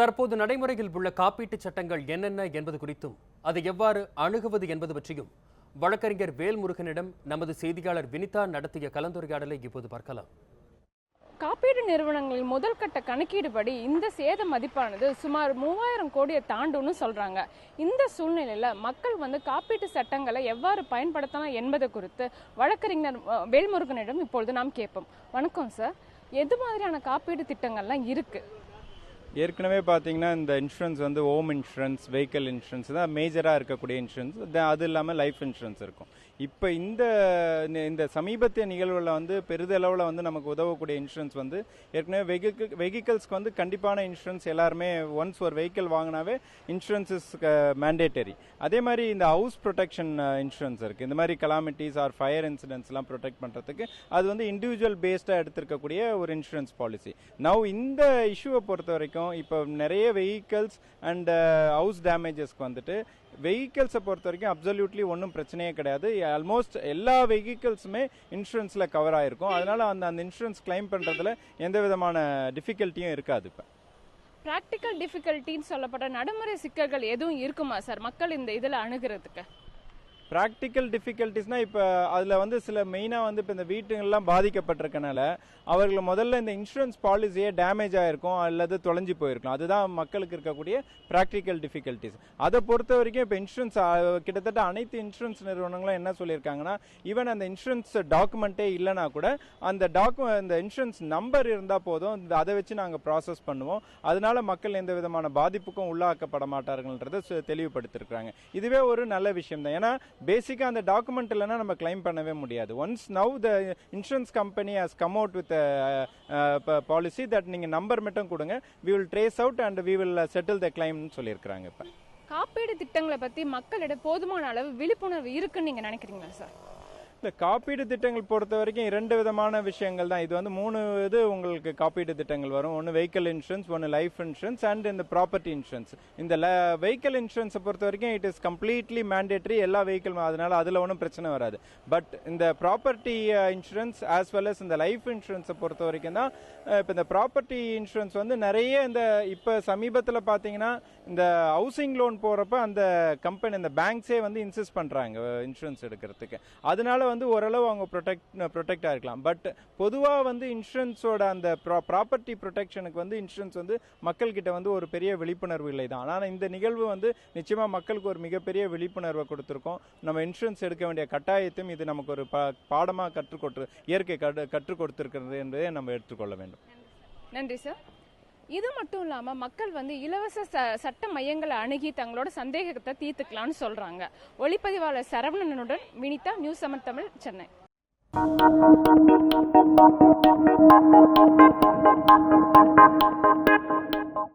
தற்போது நடைமுறையில் உள்ள காப்பீட்டுச் சட்டங்கள் என்னென்ன என்பது குறித்தும் அதை எவ்வாறு அணுகுவது என்பது பற்றியும் வழக்கறிஞர் வேல்முருகனிடம் நமது செய்தியாளர் வினிதா நடத்திய கலந்துரையாடலை இப்போது பார்க்கலாம். காப்பீடு நிறுவனங்களின் முதல் கட்ட கணக்கீடுபடி இந்த சேத மதிப்பானது சுமார் மூவாயிரம் கோடியை தாண்டும்னு சொல்றாங்க. இந்த சூழ்நிலையில மக்கள் வந்து காப்பீட்டு சட்டங்களை எவ்வாறு பயன்படுத்தலாம் என்பது குறித்து வழக்கறிஞர் வேல்முருகனிடம் இப்பொழுது நாம் கேட்போம். வணக்கம் சார். எது மாதிரியான காப்பீடு திட்டங்கள்லாம் இருக்கு? ஏற்கனவே பார்த்தீங்கன்னா இந்த இன்சூரன்ஸ் வந்து ஹோம் இன்சூரன்ஸ் வெஹிக்கிள் இன்சூரன்ஸ் தான் மேஜராக இருக்கக்கூடிய இன்சூரன்ஸ் அது இல்லாமல் லைஃப் இன்சூரன்ஸ் இருக்கும். இப்போ இந்த இந்த சமீபத்திய நிகழ்வுகளில் வந்து பெரிதளவில் வந்து நமக்கு உதவக்கூடிய இன்சூரன்ஸ் வந்து ஏற்கனவே வெஹிக்கிள் வெஹிக்கிள்ஸ்க்கு வந்து கண்டிப்பான இன்சூரன்ஸ் எல்லாருமே ஒன்ஸ் ஒரு வெஹிக்கிள் வாங்கினாவே இன்சூரன்ஸ் இஸ் மேண்டேட்டரி அதே மாதிரி இந்த ஹவுஸ் ப்ரொடெக்ஷன் இன்சூரன்ஸ் இருக்குது இந்த மாதிரி கலாமிட்டிஸ் ஆர் ஃபயர் இன்சிடென்ட்ஸ்லாம் ப்ரொடெக்ட் பண்ணுறதுக்கு அது வந்து இண்டிவிஜுவல் பேஸ்டாக எடுத்திருக்கக்கூடிய ஒரு இன்சூரன்ஸ் பாலிசி நவ் இந்த இஷ்யூவை பொறுத்த வரைக்கும் இப்போ நிறைய வெஹிக்கிள்ஸ் அண்ட் ஹவுஸ் டேமேஜஸ்க்கு வந்துட்டு வெஹிக்கிள்ஸை பொறுத்த வரைக்கும் அப்சல்யூட்லி ஒன்றும் பிரச்சனையே கிடையாது. ஆல்மோஸ்ட் எல்லா வெஹிக்கிள்ஸுமே இன்சூரன்ஸில் கவர் ஆயிருக்கும். அதனால அந்த அந்த இன்சூரன்ஸ் கிளைம் பண்ணுறதுல எந்த விதமான டிஃபிகல்ட்டியும் இருக்காது இப்போ. ப்ராக்டிக்கல் டிஃபிகல்ட்டின்னு சொல்லப்பட்ட நடைமுறை சிக்கல்கள் எதுவும் இருக்குமா சார் மக்கள் இந்த இதில் அணுகிறதுக்கு. ப்ராக்டிக்கல் டிஃபிகல்ட்டிஸ்னால் இப்போ அதில் வந்து சில மெயினாக வந்து இப்போ இந்த வீட்டுங்கள்லாம் பாதிக்கப்பட்டிருக்கனால அவர்கள் முதல்ல இந்த இன்சூரன்ஸ் பாலிசியே டேமேஜ் ஆகிருக்கும் அல்லது தொலைஞ்சு போயிருக்கும் அதுதான் மக்களுக்கு இருக்கக்கூடிய ப்ராக்டிக்கல் டிஃபிகல்ட்டிஸ் அதை பொறுத்த வரைக்கும் இப்போ இன்சூரன்ஸ் கிட்டத்தட்ட அனைத்து இன்சூரன்ஸ் நிறுவனங்களும் என்ன சொல்லியிருக்காங்கன்னா ஈவன் அந்த இன்சூரன்ஸ் டாக்குமெண்ட்டே இல்லைனா கூட அந்த டாக்கு அந்த இன்சூரன்ஸ் நம்பர் இருந்தால் போதும். இந்த- அதை வச்சு நாங்கள் ப்ராசஸ் பண்ணுவோம். அதனால மக்கள் எந்த விதமான பாதிப்புக்கும் உள்ளாக்கப்பட மாட்டார்கள்ன்றதை தெளிவுபடுத்திருக்கிறாங்க இதுவே ஒரு நல்ல விஷயம் தான் ஏன்னா பேசிக்காக அந்த டாக்குமெண்ட் இல்லைன்னா நம்ம கிளைம் பண்ணவே முடியாது. Once now the insurance company has come out with policy that நீங்கள் நம்பர் மட்டும் கொடுங்க. We will trace out and we will settle the கிளைம்னு சொல்லியிருக்கிறாங்க இப்போ. காப்பீடு திட்டங்களை பற்றி மக்களிடம் போதுமான அளவு விழிப்புணர்வு இருக்குன்னு நீங்கள் நினைக்கிறீங்களா சார் இந்த காப்பீடு திட்டங்கள் பொறுத்த வரைக்கும் இரண்டு விதமான விஷயங்கள் தான். இது வந்து மூணு இது உங்களுக்கு காப்பீடு திட்டங்கள் வரும். ஒன்று வெஹிக்கிள் இன்சூரன்ஸ் ஒன்று லைஃப் இன்சூரன்ஸ் அண்ட் இந்த ப்ராப்பர்ட்டி இன்சூரன்ஸ் இந்த வெஹிக்கிள் இன்சூரன்ஸை பொறுத்த வரைக்கும் இட் இஸ் கம்ப்ளீட்லி மேண்டேட்ரி எல்லா வெஹிக்கிள் அதனால அதில் ஒன்றும் பிரச்சனை வராது. பட் இந்த property insurance as well as இந்த லைஃப் இன்சூரன்ஸை பொறுத்த வரைக்கும் தான் uh, இப்போ இந்த ப்ராப்பர்ட்டி இன்சூரன்ஸ் வந்து நிறைய இந்த இப்போ சமீபத்தில் பார்த்தீங்கன்னா இந்த ஹவுசிங் லோன் போகிறப்ப அந்த கம்பெனி இந்த பேங்க்ஸே வந்து இன்சிஸ்ட் பண்ணுறாங்க இன்சூரன்ஸ் எடுக்கிறதுக்கு. அதனால வந்து ஓரளவு அவங்க ப்ரொடெக்ட் ப்ரொடெக்டாக இருக்கலாம் பட் பொதுவாக வந்து இன்சூரன்ஸோட அந்த ப்ரா ப்ராப்பர்ட்டி ப்ரொடெக்ஷனுக்கு வந்து இன்சூரன்ஸ் வந்து மக்கள்கிட்ட வந்து ஒரு பெரிய விழிப்புணர்வு இல்லை தான் ஆனால் இந்த நிகழ்வு வந்து நிச்சயமாக மக்களுக்கு ஒரு மிகப்பெரிய விழிப்புணர்வை கொடுத்துருக்கோம். நம்ம இன்சூரன்ஸ் எடுக்க வேண்டிய கட்டாயத்தையும் இது நமக்கு ஒரு பா பாடமாக கற்றுக்கொடுத்து இயற்கை கற்று கற்றுக் கொடுத்துருக்கிறது என்பதை நம்ம எடுத்துக்கொள்ள வேண்டும். நன்றி சார். இது மட்டும் இல்லாம மக்கள் வந்து இலவச ச- சட்ட மையங்களை அணுகி தங்களோட சந்தேகத்தை தீர்த்துக்கலாம்னு சொல்றாங்க. ஒளிப்பதிவாளர் சரவணனுடன் வினிதா நியூஸ் செவன் தமிழ் சென்னை.